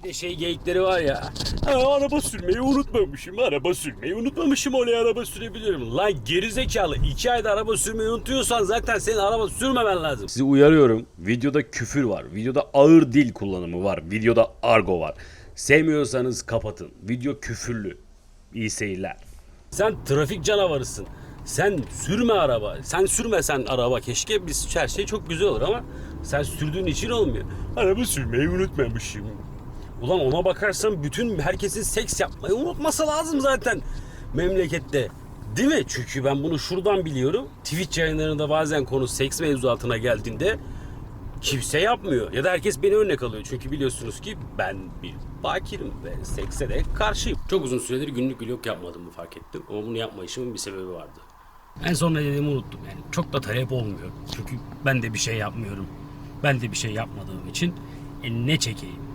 Bir de şey geyikleri var ya. Ha, araba sürmeyi unutmamışım. Araba sürmeyi unutmamışım. Oraya araba sürebilirim. Lan gerizekalı. iki ayda araba sürmeyi unutuyorsan zaten senin araba sürmemen lazım. Sizi uyarıyorum. Videoda küfür var. Videoda ağır dil kullanımı var. Videoda argo var. Sevmiyorsanız kapatın. Video küfürlü. İyi seyirler. Sen trafik canavarısın. Sen sürme araba. Sen sürmesen araba keşke biz her şey çok güzel olur ama sen sürdüğün için olmuyor. Araba sürmeyi unutmamışım. Ulan ona bakarsan bütün herkesin seks yapmayı unutması lazım zaten memlekette. Değil mi? Çünkü ben bunu şuradan biliyorum. Twitch yayınlarında bazen konu seks mevzuatına geldiğinde kimse yapmıyor. Ya da herkes beni örnek alıyor. Çünkü biliyorsunuz ki ben bir bakirim ve sekse de karşıyım. Çok uzun süredir günlük vlog yapmadığımı fark ettim. Ama bunu yapmayışımın bir sebebi vardı. En son ne dediğimi unuttum yani. Çok da talep olmuyor. Çünkü ben de bir şey yapmıyorum. Ben de bir şey yapmadığım için e, ne çekeyim?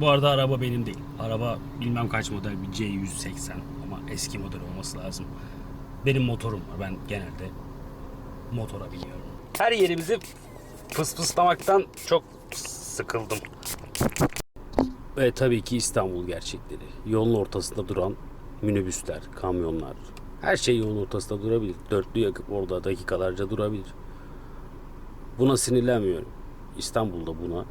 Bu arada araba benim değil. Araba bilmem kaç model bir C180 ama eski model olması lazım. Benim motorum var. Ben genelde motora biniyorum. Her yerimizi fısfıslamaktan çok sıkıldım. Ve tabii ki İstanbul gerçekleri. Yolun ortasında duran minibüsler, kamyonlar. Her şey yolun ortasında durabilir. Dörtlü yakıp orada dakikalarca durabilir. Buna sinirlenmiyorum. İstanbul'da buna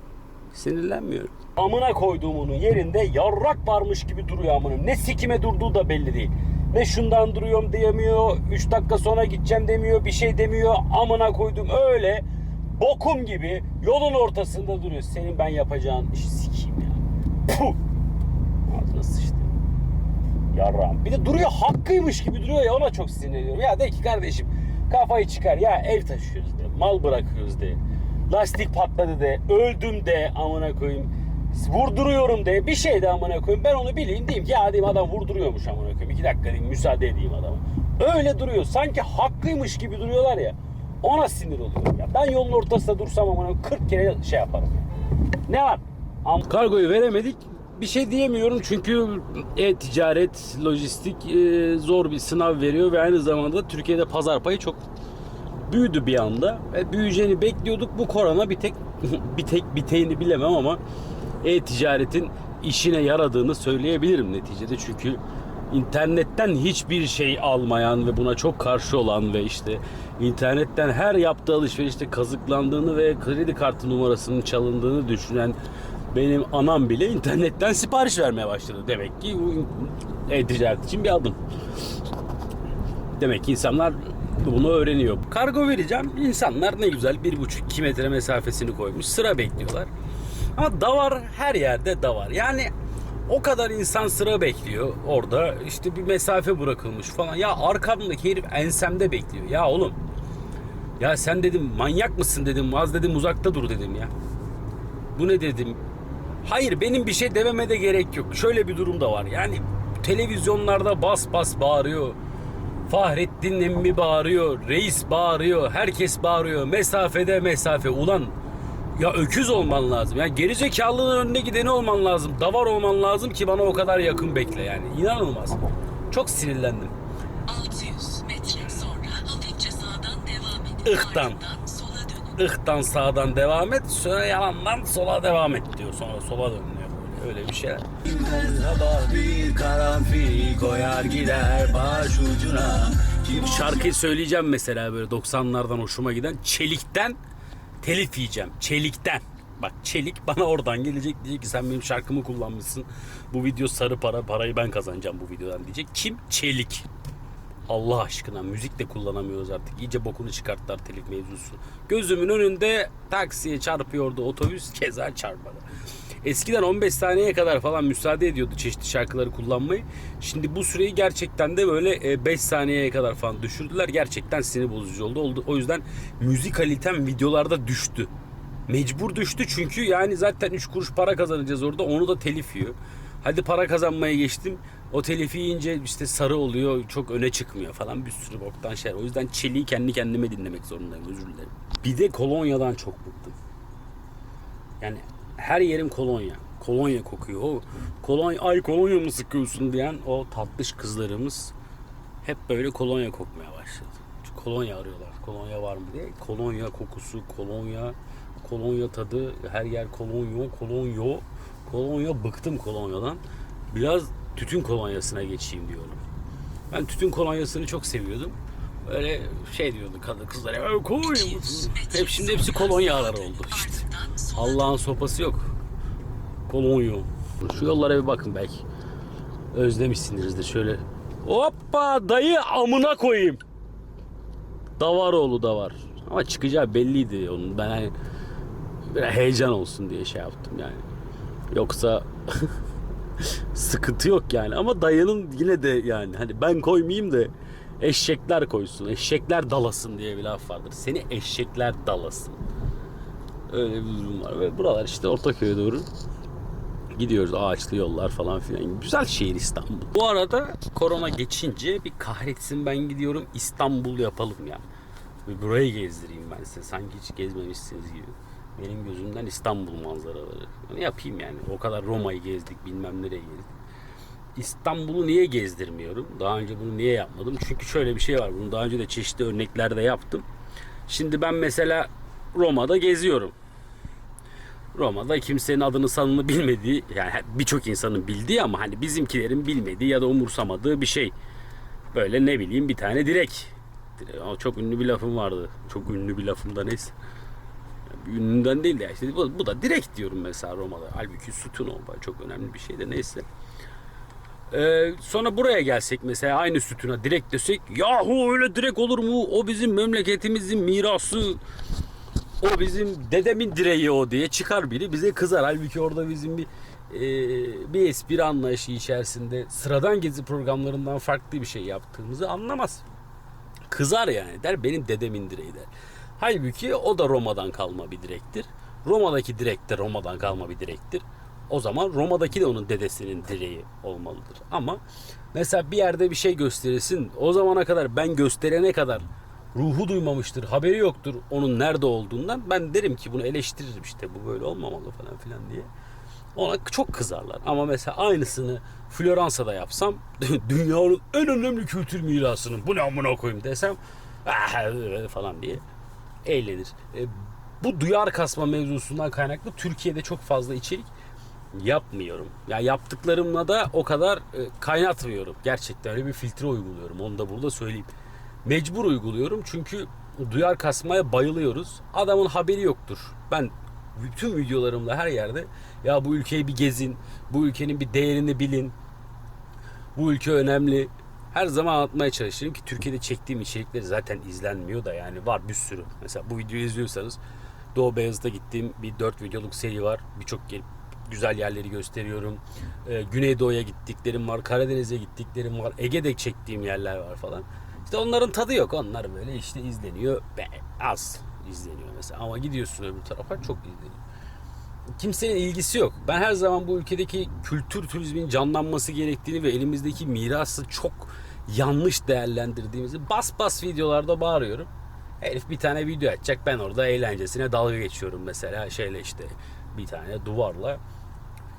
sinirlenmiyorum. Amına koyduğumunun yerinde yarrak varmış gibi duruyor amına. Ne sikime durduğu da belli değil. Ne şundan duruyorum diyemiyor. 3 dakika sonra gideceğim demiyor. Bir şey demiyor. Amına koydum öyle bokum gibi yolun ortasında duruyor. Senin ben yapacağın işi sikeyim ya. Puh. Ağzına sıçtı. Yarrağım. Bir de duruyor hakkıymış gibi duruyor ya ona çok sinirleniyorum. Ya de ki kardeşim kafayı çıkar ya ev taşıyoruz de mal bırakıyoruz de. Lastik patladı de öldüm de amına koyayım. Vurduruyorum de bir şey de amına koyayım. Ben onu bileyim diyeyim ki ya diyeyim adam vurduruyormuş amına koyayım. İki dakika diyeyim müsaade edeyim adama. Öyle duruyor. Sanki haklıymış gibi duruyorlar ya. Ona sinir oluyorum ya. Ben yolun ortasında dursam amına 40 kere şey yaparım. Ne var? Am- Kargoyu veremedik. Bir şey diyemiyorum çünkü e-ticaret, lojistik e, zor bir sınav veriyor ve aynı zamanda Türkiye'de pazar payı çok büyüdü bir anda. Ve büyüyeceğini bekliyorduk. Bu korona bir tek bir tek biteğini bilemem ama e-ticaretin işine yaradığını söyleyebilirim neticede. Çünkü internetten hiçbir şey almayan ve buna çok karşı olan ve işte internetten her yaptığı alışverişte kazıklandığını ve kredi kartı numarasının çalındığını düşünen benim anam bile internetten sipariş vermeye başladı. Demek ki bu e-ticaret için bir adım. Demek ki insanlar bunu öğreniyor. Kargo vereceğim. İnsanlar ne güzel bir buçuk iki metre mesafesini koymuş. Sıra bekliyorlar. Ama davar her yerde davar. Yani o kadar insan sıra bekliyor orada. işte bir mesafe bırakılmış falan. Ya arkamdaki herif ensemde bekliyor. Ya oğlum. Ya sen dedim manyak mısın dedim. Az dedim uzakta dur dedim ya. Bu ne dedim. Hayır benim bir şey dememe de gerek yok. Şöyle bir durum da var. Yani televizyonlarda bas bas bağırıyor. Fahrettin emmi bağırıyor. Reis bağırıyor. Herkes bağırıyor. Mesafede mesafe. Ulan ya öküz olman lazım. Yani gerizekalının önüne gideni olman lazım. Davar olman lazım ki bana o kadar yakın bekle yani. İnanılmaz. Çok sinirlendim. 600 metre sonra hafifçe sağdan devam edin. Ihtan. Ardından sola dönün. Ihtan sağdan devam et. Sonra yalandan sola devam et diyor. Sonra sola dön öyle bir şeyler. Sabah bir karanfil koyar gider başucuna. Şarkıyı söyleyeceğim mesela böyle 90'lardan hoşuma giden Çelik'ten telif yiyeceğim. Çelik'ten. Bak Çelik bana oradan gelecek diyecek ki sen benim şarkımı kullanmışsın. Bu video sarı para parayı ben kazanacağım bu videodan diyecek. Kim? Çelik. Allah aşkına müzik de kullanamıyoruz artık. İyice bokunu çıkarttılar telif mevzusu. Gözümün önünde taksiye çarpıyordu otobüs keza çarpmadı. Eskiden 15 saniyeye kadar falan müsaade ediyordu çeşitli şarkıları kullanmayı. Şimdi bu süreyi gerçekten de böyle 5 saniyeye kadar falan düşürdüler. Gerçekten sinir bozucu oldu. oldu. O yüzden müzik kalitem videolarda düştü. Mecbur düştü çünkü yani zaten 3 kuruş para kazanacağız orada onu da telif yiyor. Hadi para kazanmaya geçtim. O telifi yiyince işte sarı oluyor, çok öne çıkmıyor falan bir sürü boktan şeyler. O yüzden çeliği kendi kendime dinlemek zorundayım özür dilerim. Bir de kolonyadan çok bıktım. Yani her yerim kolonya. Kolonya kokuyor. O kolonya, ay kolonya mı sıkıyorsun diyen o tatlış kızlarımız hep böyle kolonya kokmaya başladı. Çünkü kolonya arıyorlar. Kolonya var mı diye. Kolonya kokusu, kolonya, kolonya tadı, her yer kolonya, kolonya, kolonya bıktım kolonyadan. Biraz tütün kolonyasına geçeyim diyorum. Ben tütün kolonyasını çok seviyordum. Böyle şey diyordu kadın kızlar ya kolonya mısın? Hep şimdi hepsi kolonyalar oldu işte. Allah'ın sopası yok. Kolonya. Şu yollara bir bakın belki. Özlemişsinizdir şöyle. Hoppa dayı amına koyayım. Davaroğlu da var. Ama çıkacağı belliydi onun. Ben hani biraz heyecan olsun diye şey yaptım yani. Yoksa sıkıntı yok yani. Ama dayının yine de yani hani ben koymayayım da eşekler koysun. Eşekler dalasın diye bir laf vardır. Seni eşekler dalasın. Öyle bir durum var. Ve buralar işte Ortaköy'e doğru gidiyoruz. Ağaçlı yollar falan filan. Güzel şehir İstanbul. Bu arada korona geçince bir kahretsin ben gidiyorum İstanbul yapalım ya. Ve burayı gezdireyim ben size. Sanki hiç gezmemişsiniz gibi. Benim gözümden İstanbul manzaraları. Ne yapayım yani? O kadar Roma'yı gezdik, bilmem nereye gezdik. İstanbul'u niye gezdirmiyorum? Daha önce bunu niye yapmadım? Çünkü şöyle bir şey var. Bunu daha önce de çeşitli örneklerde yaptım. Şimdi ben mesela Roma'da geziyorum. Roma'da kimsenin adını sanını bilmediği yani birçok insanın bildiği ama hani bizimkilerin bilmediği ya da umursamadığı bir şey. Böyle ne bileyim bir tane direk. Çok ünlü bir lafım vardı. Çok ünlü bir lafım da neyse. Ünlüden değil de işte bu, bu da direkt diyorum mesela Roma'da. Halbuki sütun o çok önemli bir şey de neyse. Ee, sonra buraya gelsek mesela aynı sütuna direkt desek yahu öyle direkt olur mu? O bizim memleketimizin mirası. O bizim dedemin direği o diye çıkar biri bize kızar. Halbuki orada bizim bir e, bir espri anlayışı içerisinde sıradan gezi programlarından farklı bir şey yaptığımızı anlamaz. Kızar yani der benim dedemin direği der. Halbuki o da Roma'dan kalma bir direktir. Roma'daki direk de Roma'dan kalma bir direktir. O zaman Roma'daki de onun dedesinin direği olmalıdır. Ama mesela bir yerde bir şey gösterilsin. O zamana kadar ben gösterene kadar ruhu duymamıştır, haberi yoktur onun nerede olduğundan. Ben derim ki bunu eleştiririm işte bu böyle olmamalı falan filan diye. Ona çok kızarlar. Ama mesela aynısını Floransa'da yapsam dünyanın en önemli kültür mirasının bu ne amına koyayım desem "Ah, falan diye eğlenir. E, bu duyar kasma mevzusundan kaynaklı Türkiye'de çok fazla içerik yapmıyorum. Ya yaptıklarımla da o kadar e, kaynatmıyorum. Gerçekten öyle bir filtre uyguluyorum. Onu da burada söyleyeyim. Mecbur uyguluyorum çünkü duyar kasmaya bayılıyoruz. Adamın haberi yoktur. Ben bütün videolarımla her yerde ya bu ülkeyi bir gezin, bu ülkenin bir değerini bilin, bu ülke önemli. Her zaman anlatmaya çalışırım ki Türkiye'de çektiğim içerikleri zaten izlenmiyor da yani var bir sürü. Mesela bu videoyu izliyorsanız Doğu Beyazıt'a gittiğim bir 4 videoluk seri var. Birçok gelip güzel yerleri gösteriyorum. Ee, Güneydoğu'ya gittiklerim var, Karadeniz'e gittiklerim var, Ege'de çektiğim yerler var falan. İşte onların tadı yok. Onlar böyle işte izleniyor. Be, az izleniyor mesela. Ama gidiyorsun öbür tarafa çok izleniyor kimsenin ilgisi yok. Ben her zaman bu ülkedeki kültür turizmin canlanması gerektiğini ve elimizdeki mirası çok yanlış değerlendirdiğimizi bas bas videolarda bağırıyorum. Herif bir tane video açacak ben orada eğlencesine dalga geçiyorum mesela şeyle işte bir tane duvarla.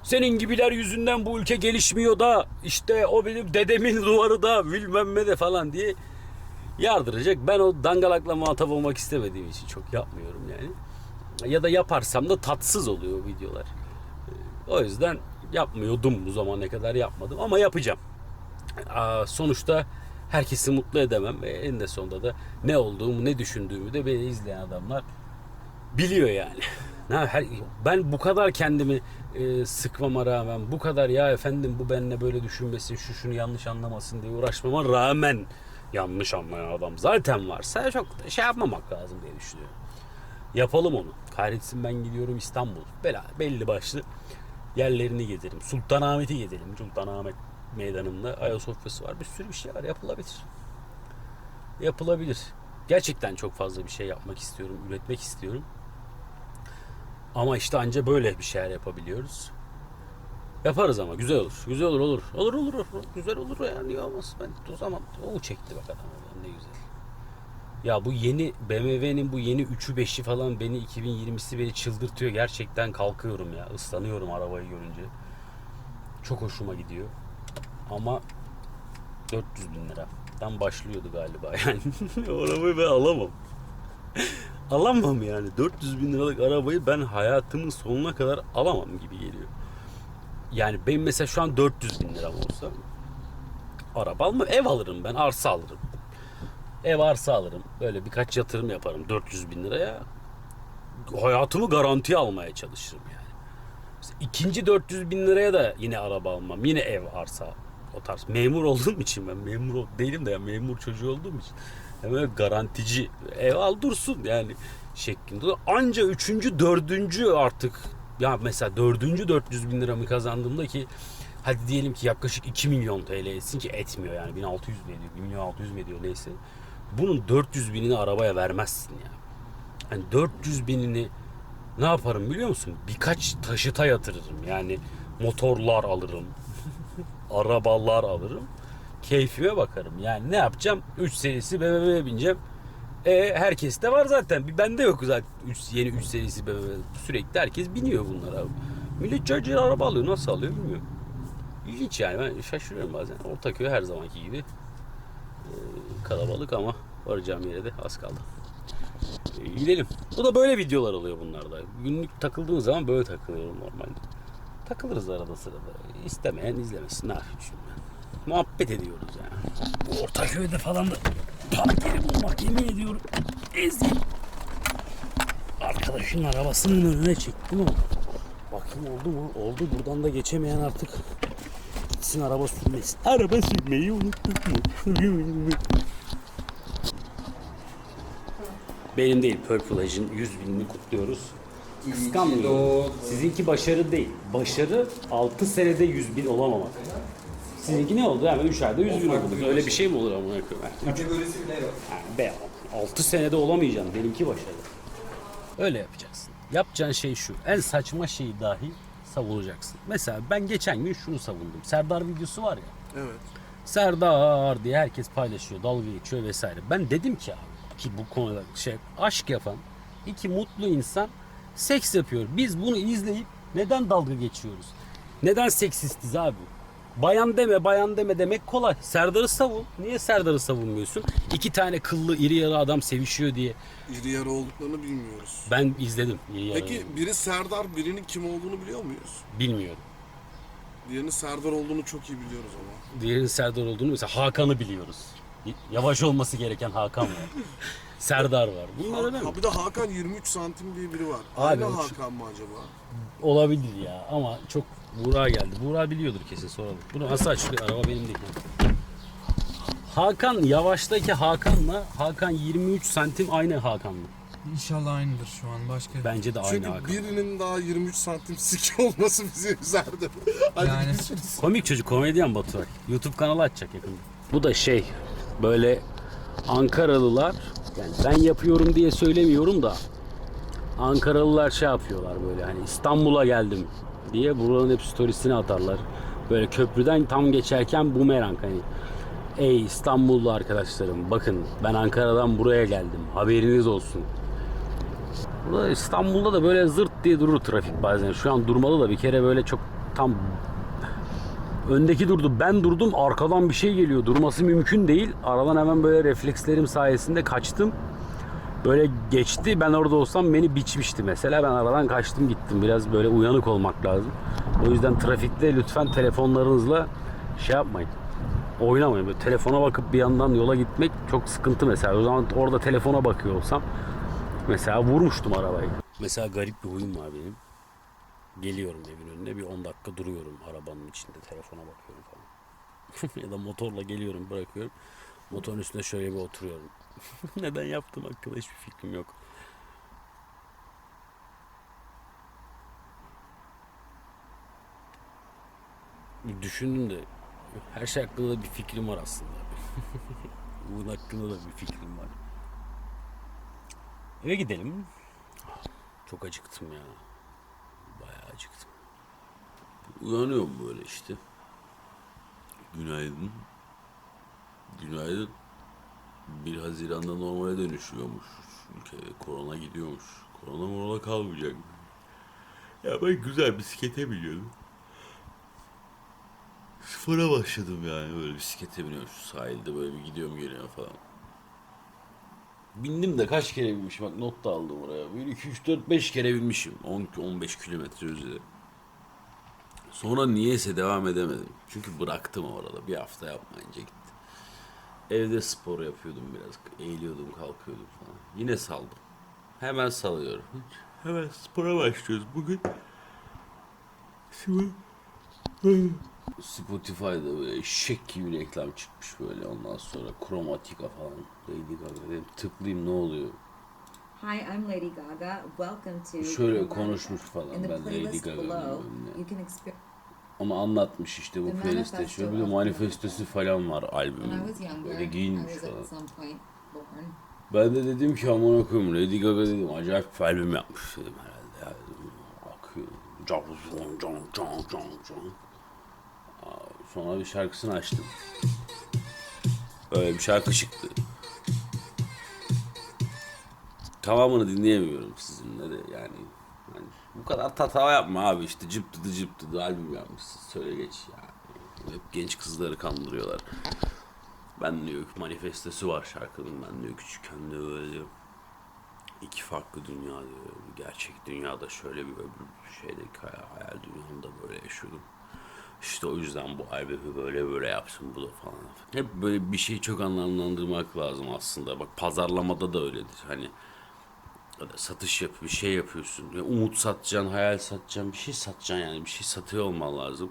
Senin gibiler yüzünden bu ülke gelişmiyor da işte o benim dedemin duvarı da bilmem ne de falan diye yardıracak. Ben o dangalakla muhatap olmak istemediğim için çok yapmıyorum yani ya da yaparsam da tatsız oluyor videolar. Ee, O yüzden yapmıyordum bu zamana kadar yapmadım ama yapacağım. Sonuçta herkesi mutlu edemem en de sonunda da ne olduğumu ne düşündüğümü de beni izleyen adamlar biliyor yani. Ne her, ben bu kadar kendimi e, sıkmama rağmen bu kadar ya efendim bu benimle böyle düşünmesin şu şunu yanlış anlamasın diye uğraşmama rağmen yanlış anlayan adam zaten varsa çok şey yapmamak lazım diye düşünüyorum. Yapalım onu. Kahretsin ben gidiyorum İstanbul. Bela, belli başlı yerlerini gezelim. Sultanahmet'i gezelim. Sultanahmet meydanında Ayasofya'sı var. Bir sürü bir şey var. Yapılabilir. Yapılabilir. Gerçekten çok fazla bir şey yapmak istiyorum. Üretmek istiyorum. Ama işte anca böyle bir şeyler yapabiliyoruz. Yaparız ama güzel olur. Güzel olur olur. Olur olur olur. Güzel olur ya. Niye olmaz? Ben o zaman o çekti bak adam. Ne güzel. Ya bu yeni BMW'nin bu yeni 3'ü 5'i falan beni 2020'si beni çıldırtıyor. Gerçekten kalkıyorum ya. ıslanıyorum arabayı görünce. Çok hoşuma gidiyor. Ama 400 bin liradan başlıyordu galiba yani. o arabayı ben alamam. alamam yani. 400 bin liralık arabayı ben hayatımın sonuna kadar alamam gibi geliyor. Yani benim mesela şu an 400 bin liram olsa araba almam. Ev alırım ben. Arsa alırım. Ev arsa alırım. Böyle birkaç yatırım yaparım 400 bin liraya. Hayatımı garantiye almaya çalışırım yani. Mesela İkinci 400 bin liraya da yine araba almam. Yine ev arsa o tarz. Memur olduğum için ben memur değilim de ya memur çocuğu olduğum için. Yani böyle garantici ev al dursun yani şeklinde. Anca üçüncü, dördüncü artık ya mesela dördüncü 400 bin liramı kazandığımda ki hadi diyelim ki yaklaşık 2 milyon TL etsin ki etmiyor yani 1600 mi ediyor 1 milyon 600 mi ediyor neyse. Bunun 400 binini arabaya vermezsin ya. Yani 400 binini ne yaparım biliyor musun? Birkaç taşıta yatırırım. Yani motorlar alırım. arabalar alırım. Keyfime bakarım. Yani ne yapacağım? 3 serisi BMW'ye bineceğim. E, herkes de var zaten. Bende yok zaten. Üç, yeni 3 serisi BMW. Sürekli herkes biniyor bunlara. Millet cacık araba alıyor. Nasıl alıyor bilmiyorum. İlginç yani. Ben şaşırıyorum bazen. Ortaköy her zamanki gibi. E, kalabalık ama varacağım yere de az kaldı. E, gidelim. Bu da böyle videolar oluyor bunlarda. Günlük takıldığım zaman böyle takılıyorum normalde. Takılırız arada sırada. İstemeyen izlemesin. Ne yapayım şimdi? Muhabbet ediyoruz yani. Bu Ortaköy'de falan da park yeri bulmak yemin ediyorum. Ezdim. Arkadaşın arabasının önüne çektim ama. Bakayım oldu mu? Oldu. Buradan da geçemeyen artık gitsin araba sürmesin. Araba sürmeyi unuttuk mu? Benim değil Purple Age'in 100 binini kutluyoruz. Kıskanmıyorum. Sizinki başarı değil. Başarı 6 senede 100 bin olamamak. Sizinki ne oldu? Hemen 3 ayda 100 bin oldu. Öyle bir şey mi olur amına koyayım? Kategorisi bile yok. Yani be 6 senede olamayacaksın. Benimki başarı. Öyle yapacaksın. Yapacağın şey şu. En saçma şeyi dahi savunacaksın. Mesela ben geçen gün şunu savundum. Serdar videosu var ya. Evet. Serdar diye herkes paylaşıyor, dalga geçiyor vesaire. Ben dedim ki abi ki bu konuda şey aşk yapan iki mutlu insan seks yapıyor. Biz bunu izleyip neden dalga geçiyoruz? Neden seksistiz abi? Bayan deme, bayan deme demek kolay. Serdar'ı savun. Niye Serdar'ı savunmuyorsun? İki tane kıllı iri yarı adam sevişiyor diye. İri yarı olduklarını bilmiyoruz. Ben izledim iri yarı. Peki biri Serdar, birinin kim olduğunu biliyor muyuz? Bilmiyorum. Diğerinin Serdar olduğunu çok iyi biliyoruz ama. Diğerinin Serdar olduğunu mesela Hakan'ı biliyoruz. Yavaş olması gereken Hakan var. Serdar var. Bunları ben Ha, bir de Hakan 23 santim diye biri var. Abi Aynı o Hakan mı acaba? Olabilir ya ama çok Buğra geldi. Buğra biliyordur kesin soralım. Bunu nasıl açılıyor? Araba benim değil. Hakan Yavaş'taki Hakan'la Hakan 23 santim aynı Hakan mı? İnşallah aynıdır şu an başka. Bence de aynı Çünkü Hakan. birinin daha 23 santim siki olması bizi üzerdi. Hadi Yani- görüşürüz. Komik çocuk komedyen Baturay. YouTube kanalı açacak yakında. Bu da şey böyle Ankaralılar yani ben yapıyorum diye söylemiyorum da Ankaralılar şey yapıyorlar böyle hani İstanbul'a geldim diye buranın hep storiesini atarlar. Böyle köprüden tam geçerken bumerang hani Ey İstanbullu arkadaşlarım bakın ben Ankara'dan buraya geldim haberiniz olsun. Burada İstanbul'da da böyle zırt diye durur trafik bazen. Şu an durmalı da bir kere böyle çok tam Öndeki durdu. Ben durdum. Arkadan bir şey geliyor. Durması mümkün değil. Aradan hemen böyle reflekslerim sayesinde kaçtım. Böyle geçti. Ben orada olsam beni biçmişti mesela. Ben aradan kaçtım gittim. Biraz böyle uyanık olmak lazım. O yüzden trafikte lütfen telefonlarınızla şey yapmayın. Oynamayın. Böyle telefona bakıp bir yandan yola gitmek çok sıkıntı mesela. O zaman orada telefona bakıyor olsam mesela vurmuştum arabayı. Mesela garip bir huyum var benim. Geliyorum evin önüne bir 10 dakika duruyorum arabanın içinde telefona bakıyorum falan. ya da motorla geliyorum bırakıyorum. Motorun üstüne şöyle bir oturuyorum. Neden yaptım hakkında hiçbir fikrim yok. Düşündüm de her şey hakkında da bir fikrim var aslında. Bunun hakkında da bir fikrim var. Eve gidelim. Çok acıktım ya. Uyanıyorum böyle işte. Günaydın. Günaydın. 1 Haziran'da normale dönüşüyormuş. Ülke korona gidiyormuş. Korona morona kalmayacak. Ya ben güzel bisiklete biniyordum. Spora başladım yani böyle bisiklete biniyorum şu sahilde böyle bir gidiyorum geliyorum falan. Bindim de kaç kere binmişim bak not da aldım oraya. 1, 2, 3, 4, 5 kere binmişim. 10, 15 kilometre üzeri. Sonra niyeyse devam edemedim. Çünkü bıraktım orada. Bir hafta yapmayınca gitti. Evde spor yapıyordum biraz. Eğiliyordum, kalkıyordum falan. Yine saldım. Hemen salıyorum. Hemen spora başlıyoruz bugün. Şimdi Spotify'da böyle eşek gibi reklam çıkmış böyle ondan sonra Chromatica falan Lady Gaga dedim tıklayayım ne oluyor Hi, I'm Lady Gaga. Welcome to Şöyle konuşmuş falan, ben Lady playlist Gaga below, bilmem ne. you can experience. ama anlatmış işte bu playlist'te şöyle bir de manifestosu falan var albümün. Böyle giyinmiş falan. ben de dedim ki amına koyayım Lady Gaga dedim. Acayip bir albüm yapmış dedim herhalde ya. Dedim, akıyor can can can can can sonra bir şarkısını açtım. Öyle bir şarkı çıktı. Tamamını dinleyemiyorum sizinle de yani. yani bu kadar tatava yapma abi işte cıp dıdı cıp dıdı albüm yapmışsın. Söyle geç ya. Hep genç kızları kandırıyorlar. Ben diyor manifestosu var şarkının ben diyor küçükken de öyle diyor. İki farklı dünya diyor. Gerçek dünyada şöyle bir öbür şeyde hayal dünyamda böyle yaşıyordum. İşte o yüzden bu albümü böyle böyle yapsın bu da falan. Hep böyle bir şeyi çok anlamlandırmak lazım aslında. Bak pazarlamada da öyledir. Hani satış yap, bir şey yapıyorsun. Ya umut satacaksın, hayal satacaksın, bir şey satacaksın yani. Bir şey satıyor olman lazım.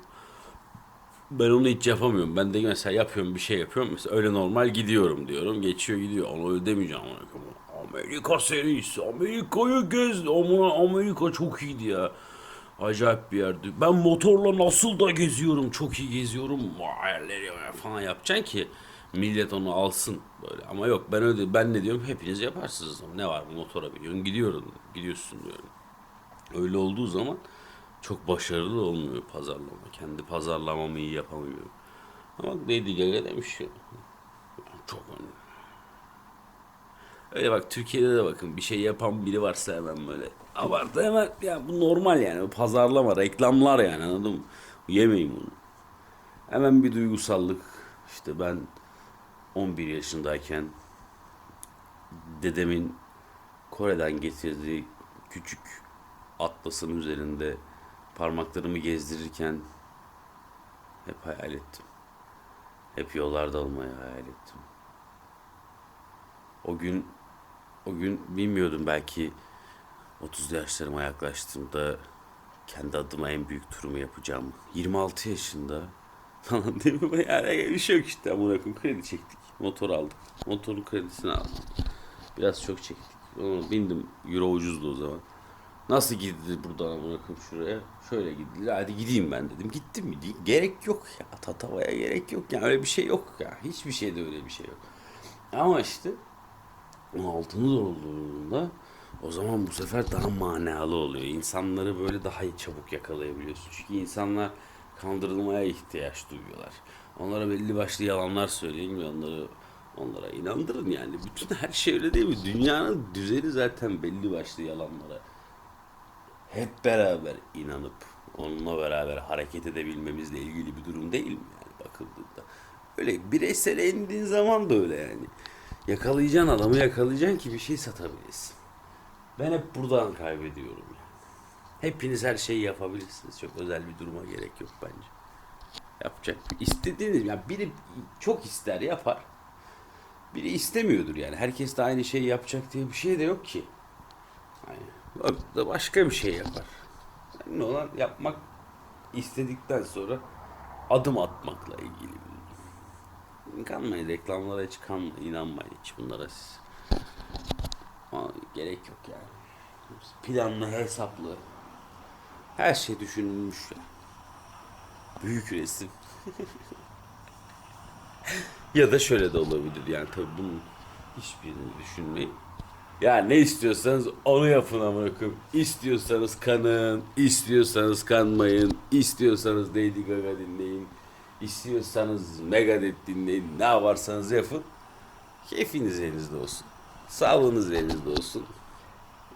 Ben onu hiç yapamıyorum. Ben de mesela yapıyorum bir şey yapıyorum. Mesela öyle normal gidiyorum diyorum. Geçiyor gidiyor. Onu öyle demeyeceğim. Amerika serisi. Amerika'yı gez. Aman Amerika çok iyiydi ya. Acayip bir yerdi. Ben motorla nasıl da geziyorum. Çok iyi geziyorum. Hayalleri falan yapacaksın ki millet onu alsın böyle. Ama yok ben öyle ben ne diyorum hepiniz yaparsınız. Ne var bu motora biniyorsun gidiyorum. Gidiyorsun diyorum. Öyle olduğu zaman çok başarılı olmuyor pazarlama. Kendi pazarlamamı iyi yapamıyorum. Ama Lady Gaga demiş ya. Çok önemli. Öyle bak Türkiye'de de bakın bir şey yapan biri varsa hemen böyle abartı hemen ya bu normal yani bu pazarlama reklamlar yani anladın mı? Yemeyin bunu. Hemen bir duygusallık işte ben 11 yaşındayken dedemin Kore'den getirdiği küçük atlasın üzerinde parmaklarımı gezdirirken hep hayal ettim. Hep yollarda olmayı hayal ettim. O gün o gün bilmiyordum belki 30 yaşlarıma yaklaştığımda kendi adıma en büyük turumu yapacağım. 26 yaşında falan değil mi? Yani bir şey yok işte amına kredi çektik. Motor aldık. Motorun kredisini aldım. Biraz çok çektik. Onu bindim. Euro ucuzdu o zaman. Nasıl gidilir buradan koyayım şuraya? Şöyle gidilir. Hadi gideyim ben dedim. Gittim mi. Gerek yok ya. Tatavaya gerek yok. Yani öyle bir şey yok ya. Hiçbir şeyde öyle bir şey yok. Ama işte 16'ını doldurduğunda o zaman bu sefer daha manalı oluyor. İnsanları böyle daha çabuk yakalayabiliyorsun. Çünkü insanlar kandırılmaya ihtiyaç duyuyorlar. Onlara belli başlı yalanlar söyleyin ve onları onlara inandırın yani. Bütün her şey öyle değil mi? Dünyanın düzeni zaten belli başlı yalanlara. Hep beraber inanıp onunla beraber hareket edebilmemizle ilgili bir durum değil mi yani bakıldığında? Öyle bireysel indiğin zaman da öyle yani. Yakalayacaksın adamı yakalayacaksın ki bir şey satabilesin. Ben hep buradan kaybediyorum yani. Hepiniz her şeyi yapabilirsiniz. Çok özel bir duruma gerek yok bence. Yapacak. İstediğiniz yani biri çok ister yapar. Biri istemiyordur yani. Herkes de aynı şeyi yapacak diye bir şey de yok ki. Yani da başka bir şey yapar. Yani olan yapmak istedikten sonra adım atmakla ilgili. Kanmayın reklamlara hiç kanmayın, inanmayın hiç bunlara siz. Ama gerek yok yani. Planlı, hesaplı. Her şey düşünülmüş ya. Büyük resim. ya da şöyle de olabilir yani tabii bunun hiçbirini düşünmeyin. Ya ne istiyorsanız onu yapın amına koyayım. İstiyorsanız kanın, istiyorsanız kanmayın, istiyorsanız Lady Gaga dinleyin, istiyorsanız Megadeth dinleyin, ne yaparsanız yapın. Keyfiniz elinizde olsun. Sağlığınız elinizde olsun.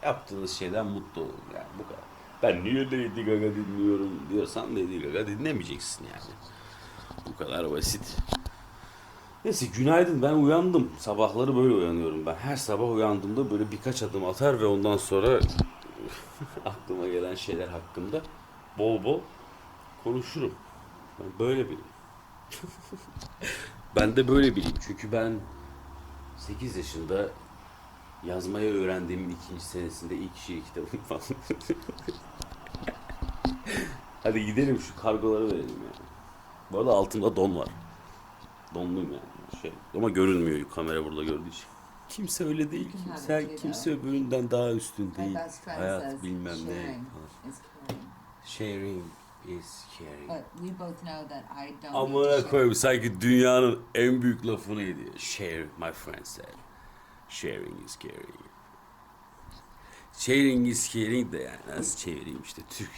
Yaptığınız şeyden mutlu olun yani bu kadar. Ben niye Lady Gaga dinliyorum diyorsan Lady Gaga dinlemeyeceksin yani. Bu kadar basit. Neyse günaydın ben uyandım. Sabahları böyle uyanıyorum ben. Her sabah uyandığımda böyle birkaç adım atar ve ondan sonra aklıma gelen şeyler hakkında bol bol konuşurum. Ben böyle biriyim. ben de böyle biriyim. Çünkü ben 8 yaşında yazmayı öğrendiğimin ikinci senesinde ilk şiir kitabım falan. Hadi gidelim şu kargoları verelim ya. Bu arada altımda don var. Donluyum yani. Şey. Ama görünmüyor kamera burada gördüğü için. Kimse öyle değil. Kimse, kimse öbüründen daha üstün değil. Hayat bilmem ne. sharing is caring. Sharing is caring. But we both know that I don't need to Amına koyayım sanki dünyanın en büyük lafını ediyor. Share, my friend said. Sharing is caring. Sharing is caring de yani nasıl çevireyim işte Türk.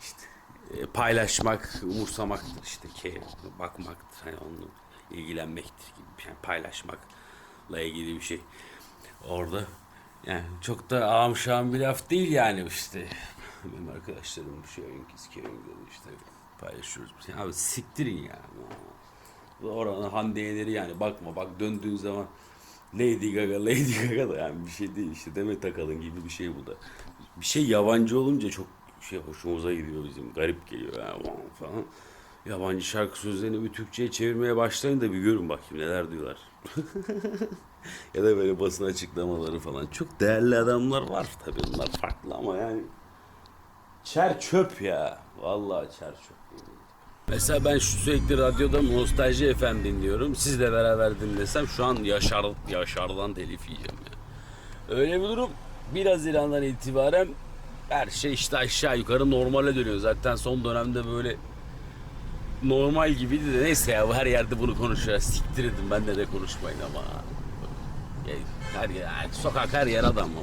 İşte e, paylaşmak, umursamaktır işte care, bakmaktır hani onunla ilgilenmektir gibi yani paylaşmakla ilgili bir şey. Orada yani çok da şahım bir laf değil yani işte. Benim arkadaşlarım sharing is caring dedi işte paylaşıyoruz. abi siktirin ya. Oranın handeyeleri yani bakma bak döndüğün zaman Lady Gaga, Lady Gaga da yani bir şey değil işte Demet Akalın gibi bir şey bu da. Bir şey yabancı olunca çok şey hoşumuza gidiyor bizim garip geliyor yani falan. Yabancı şarkı sözlerini bir Türkçe'ye çevirmeye başlayın da bir görün bakayım neler diyorlar. ya da böyle basın açıklamaları falan. Çok değerli adamlar var tabii bunlar farklı ama yani çer çöp ya. Vallahi çer çöp. Mesela ben şu sürekli radyoda Nostalji FM dinliyorum. Sizle beraber dinlesem şu an Yaşar, Yaşar'dan telif yiyeceğim ya. Öyle bir durum. 1 Haziran'dan itibaren her şey işte aşağı yukarı normale dönüyor. Zaten son dönemde böyle normal gibiydi de neyse ya her yerde bunu konuşuyor. Siktir edin ben de de konuşmayın ama. Her yer, sokak her yer adam mı?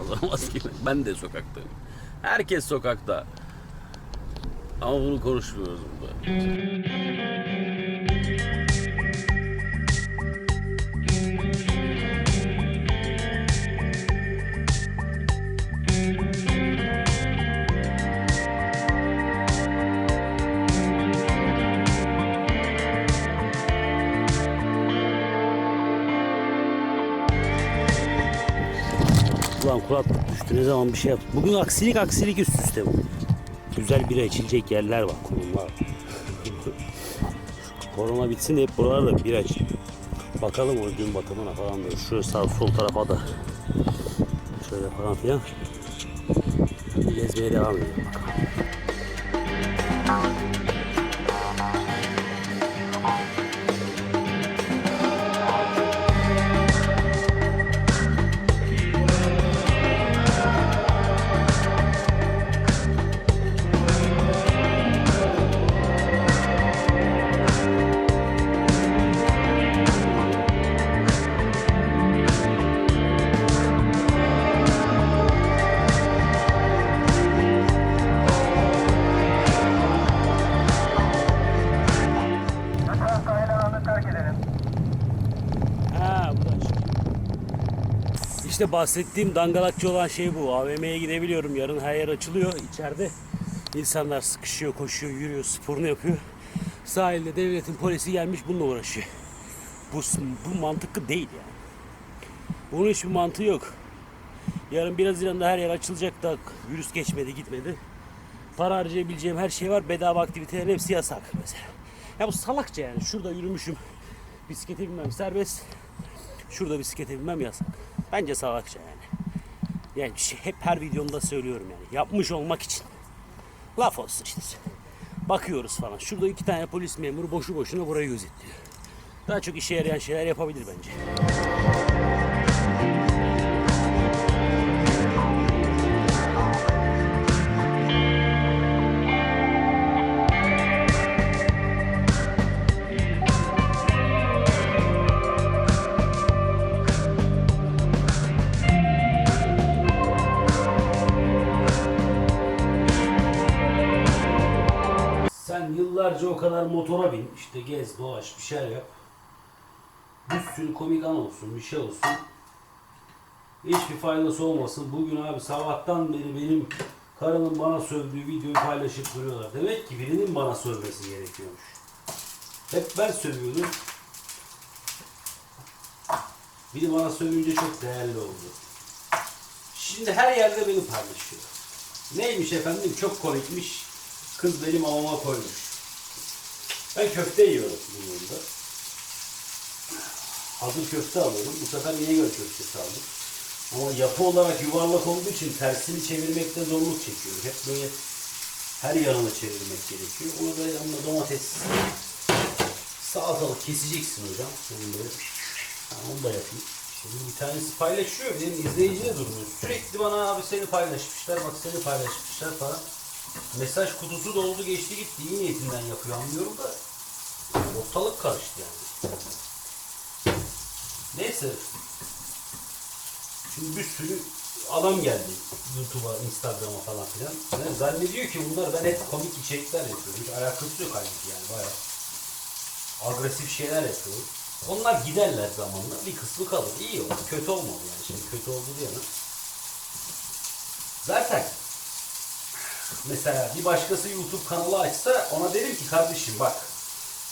Ağzıma maske- Ben de sokaktayım. Herkes sokakta. Ama bunu konuşmuyoruz burada. Ulan kulaklık düştü ne zaman bir şey yaptı. Bugün aksilik aksilik üst üste bu. Güzel bira içilecek yerler var. Şu Korona bitsin de hep buralarda bira iç. Bakalım o gün batımına falan da. Şöyle sağ sol tarafa da. Şöyle falan filan. Gezmeye devam edelim bakalım. İşte bahsettiğim dangalakçı olan şey bu. AVM'ye gidebiliyorum. Yarın her yer açılıyor. İçeride insanlar sıkışıyor, koşuyor, yürüyor, sporunu yapıyor. Sahilde devletin polisi gelmiş bununla uğraşıyor. Bu, bu mantıklı değil yani. Bunun hiçbir mantığı yok. Yarın biraz Haziran'da her yer açılacak da virüs geçmedi gitmedi. Para harcayabileceğim her şey var. Bedava aktivitelerin hepsi yasak mesela. Ya bu salakça yani. Şurada yürümüşüm. Bisiklete binmem serbest. Şurada bisiklete binmem yasak. Bence salakça yani. Yani şey, hep her videomda söylüyorum yani. Yapmış olmak için. Laf olsun işte. Bakıyoruz falan. Şurada iki tane polis memuru boşu boşuna burayı gözetliyor. Daha çok işe yarayan şeyler yapabilir bence. Yıllarca o kadar motora bin, işte gez, dolaş, bir şeyler yap. Bir sürü komik an olsun, bir şey olsun. Hiçbir faydası olmasın. Bugün abi sabahtan beri benim karımın bana sövdüğü videoyu paylaşıp duruyorlar. Demek ki birinin bana sövmesi gerekiyormuş. Hep ben sövüyordum. Biri bana sövünce çok değerli oldu. Şimdi her yerde beni paylaşıyor. Neymiş efendim? Çok komikmiş. Kız benim mamama koymuş. Ben köfte yiyorum bunun yanında. Hazır köfte alıyorum. Bu sefer İnegöl köftesi aldım. Ama yapı olarak yuvarlak olduğu için tersini çevirmekte zorluk çekiyorum. Hep böyle her yanını çevirmek gerekiyor. Onu da yanına domates, salatalık keseceksin hocam. Onu böyle Ha, onu da yapayım. Şimdi bir tanesi paylaşıyor. Benim izleyiciye durmuyor. Sürekli bana abi seni paylaşmışlar, bak seni paylaşmışlar falan. Mesaj kutusu doldu geçti gitti. İyi niyetinden yapıyor anlıyorum da. Ortalık karıştı yani. Neyse. Şimdi bir sürü adam geldi YouTube'a, Instagram'a falan filan. Yani zannediyor ki bunlar ben hep komik içerikler yapıyorum. Hiç alakası yok halbuki yani bayağı. Agresif şeyler yapıyorum. Onlar giderler zamanla. Bir kısmı kalır. İyi olur. Kötü olmadı yani. Şimdi kötü oldu diye Zaten mesela bir başkası YouTube kanalı açsa ona derim ki kardeşim bak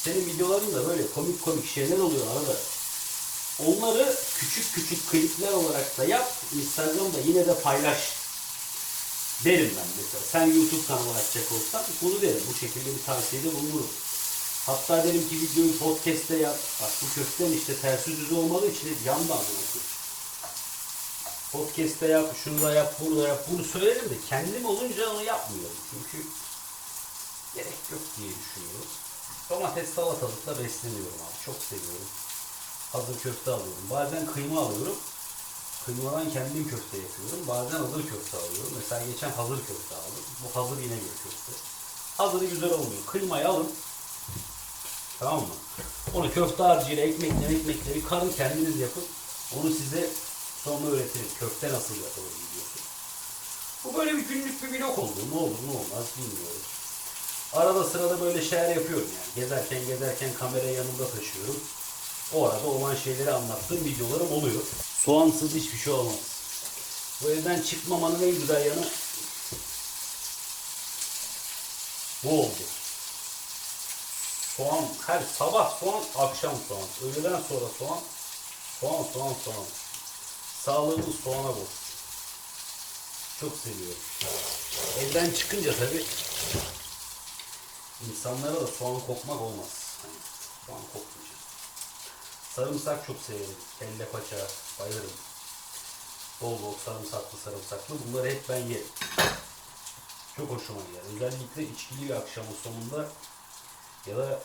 senin videolarında böyle komik komik şeyler oluyor arada. Onları küçük küçük klipler olarak da yap. Instagram'da yine de paylaş. Derim ben mesela. Sen YouTube kanalı açacak olsan bunu derim. Bu şekilde bir tavsiyede bulunurum. Hatta derim ki videoyu podcast'te yap. Bak bu köften işte tersi düz olmadığı için yandan anlatıyor. Podcast'te yap, şunu yap, bunu yap. Bunu söylerim de kendim olunca onu yapmıyorum. Çünkü gerek yok diye düşünüyorum. Domates salatalıkla besleniyorum abi. Çok seviyorum. Hazır köfte alıyorum. Bazen kıyma alıyorum. Kıymadan kendim köfte yapıyorum. Bazen hazır köfte alıyorum. Mesela geçen hazır köfte aldım. Bu hazır yine bir köfte. Hazırı güzel olmuyor. Kıymayı alın. Tamam mı? Onu köfte harcıyla ekmekle ekmekle bir karın kendiniz yapın. Onu size sonra öğretirim. Köfte nasıl yapılır biliyorsun. Bu böyle bir günlük bir vlog oldu. Ne olur ne olmaz bilmiyorum. Arada sırada böyle şeyler yapıyorum yani. Gezerken gezerken kamerayı yanımda taşıyorum. O arada olan şeyleri anlattığım videolarım oluyor. Soğansız hiçbir şey olmaz. Bu evden çıkmamanın en güzel yanı bu oldu. Soğan her sabah soğan, akşam soğan, öğleden sonra soğan, soğan, soğan, soğan. Sağlığımız soğana bol. Çok seviyorum. Evden çıkınca tabii insanlara da soğan kokmak olmaz. Hani soğan kokmayacak. Sarımsak çok severim. Kelle paça bayılırım. Bol bol sarımsaklı sarımsaklı. Bunları hep ben yerim. Çok hoşuma gider. Özellikle içkili bir akşamın sonunda ya da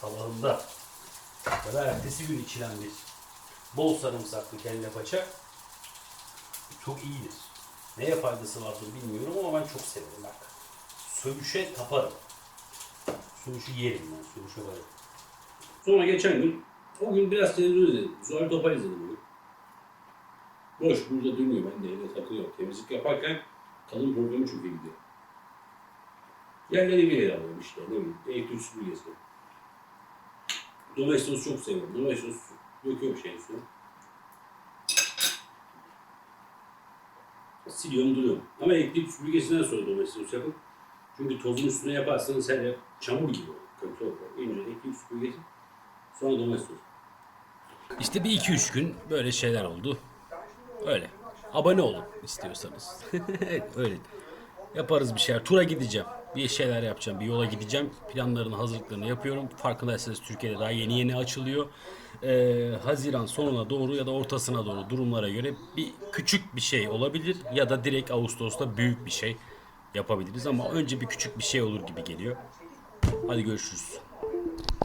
sabahında ya da ertesi gün içilen bir bol sarımsaklı kelle paça çok iyidir. Neye faydası vardır bilmiyorum ama ben çok severim bak. Söğüşe taparım. Söğüşü yerim ben. Söğüşe varım. Sonra geçen gün o gün biraz televizyon izledim. Zuhal Topal izledim bugün. Boş burada dönüyor. Ben de evde takılıyorum. Temizlik yaparken kadın programı çok iyi gidiyor. Yerleri bir yere alıyorum işte. Ne bileyim. Elektrik süpürgesi. Domestos çok seviyorum. Domestos döküyorum şeyin üstüne. Siliyorum duruyorum. Ama elektrik süpürgesinden sonra domestos yapın. Çünkü tozun üstüne yaparsanız her yer çamur gibi olur. Kötü olur. Önce elektrik süpürgesi sonra domestos. İşte bir iki üç gün böyle şeyler oldu. Öyle. Abone olun istiyorsanız. evet öyle. Yaparız bir şeyler. Tura gideceğim. Bir şeyler yapacağım. Bir yola gideceğim. Planlarını, hazırlıklarını yapıyorum. Farkındaysanız Türkiye'de daha yeni yeni açılıyor. Ee, Haziran sonuna doğru ya da ortasına doğru durumlara göre bir küçük bir şey olabilir. Ya da direkt Ağustos'ta büyük bir şey yapabiliriz. Ama önce bir küçük bir şey olur gibi geliyor. Hadi görüşürüz.